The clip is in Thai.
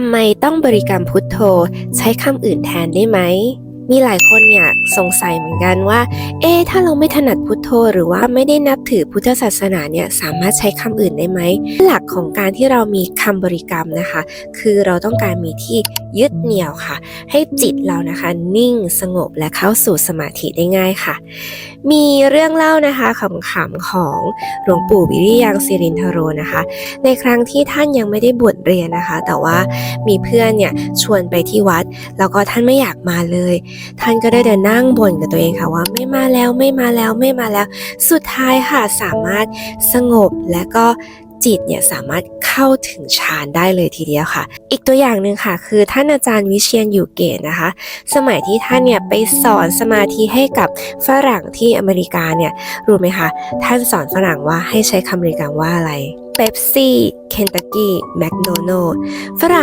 ทำไมต้องบริกรรมพุทโธ ใช้คำอื่นแทนได้ไหม มีหลายคนเนี่ยสงสัยเหมือนกันว่า เอ๊ถ้าเราไม่ถนัดพุทโธ หรือว่าไม่ได้นับถือพุทธศาสนาเนี่ยสามารถใช้คำอื่นได้ไหม หลักของการที่เรามีคำบริกรรมนะคะ คือเราต้องการมีที่ยึดเหนี่ยวค่ะ ให้จิตเรานะคะนิ่งสงบและเข้าสู่สมาธิได้ง่ายค่ะ มีเรื่องเล่านะคะขำๆของหลวงปู่วิริยังสิรินทโรนะคะ ในครั้งที่ท่านยังไม่ได้บวชเรียนนะคะ แต่ว่ามีเพื่อนเนี่ยชวนไปที่วัด แล้วก็ท่านไม่อยากมาเลยท่านก็ได้แต่นั่งบ่นกับตัวเองค่ะว่าไม่มาแล้วไม่มาแล้วไม่มาแล้ว สุดท้ายค่ะสามารถสงบและก็จิตเนี่ยสามารถเข้าถึงฌานได้เลยทีเดียวค่ะ อีกตัวอย่างหนึ่งค่ะ คือท่านอาจารย์วิเชียนอยู่เกตนะคะ สมัยที่ท่านเนี่ยไปสอนสมาธิให้กับฝรั่งที่อเมริกาเนี่ยรู้ไหมคะท่านสอนฝรั่งว่าให้ใช้คำบริกรรมว่าอะไรเ e ปซี่เคนตักกี้แมคโดนัลฝรั่ง